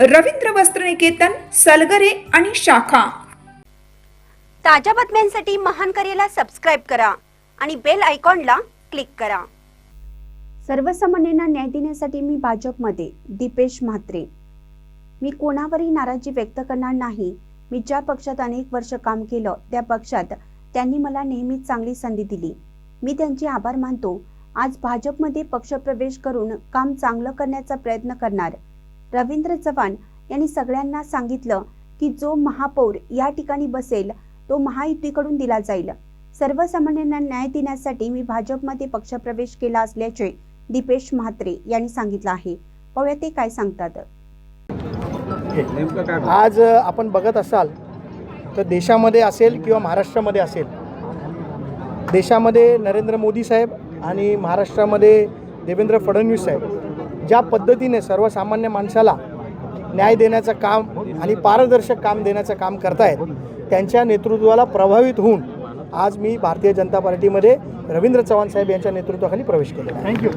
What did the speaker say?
रवींद्र वस्त्रनिकेतन सलगरे आणि शाखा. ताज्या बातम्यांसाठी महान करेला सबस्क्राईब करा आणि बेल आयकॉनला क्लिक करा. सर्वसामान्यांना न्याय देण्यासाठी मी भाजपमध्ये दीपेश म्हात्रे. मी कोणावरही नाराजी व्यक्त करणार नाही. मी ज्या पक्षात अनेक वर्ष काम केलं त्या पक्षात त्यांनी मला नेहमीच चांगली संधी दिली. मी त्यांचे आभार मानतो. आज भाजपमध्ये पक्षप्रवेश करून काम चांगलं करण्याचा प्रयत्न करणार. रवींद्र चव्हाण यांनी सगळ्यांना सांगितलं की जो महापौर या ठिकाणी बसेल तो महायुतीकडून दिला जाईल. सर्वसामान्यांना न्याय देण्यासाठी मी भाजपमध्ये पक्षप्रवेश केला असल्याचे दीपेश म्हात्रे यांनी सांगितलं आहे. पाहूया ते काय सांगतात. आज आपण बघत असाल तर देशामध्ये असेल किंवा महाराष्ट्रामध्ये असेल देशामध्ये नरेंद्र मोदी साहेब आणि महाराष्ट्रामध्ये देवेंद्र फडणवीस साहेब ज्या पद्धतीने सर्वसामान्य माणसाला न्याय देण्याचं काम आणि पारदर्शक काम देण्याचं काम करतायत त्यांच्या नेतृत्वाला प्रभावित होऊन आज मी भारतीय जनता पार्टीमध्ये रवींद्र चव्हाण साहेब यांच्या नेतृत्वाखाली प्रवेश केला थँक्यू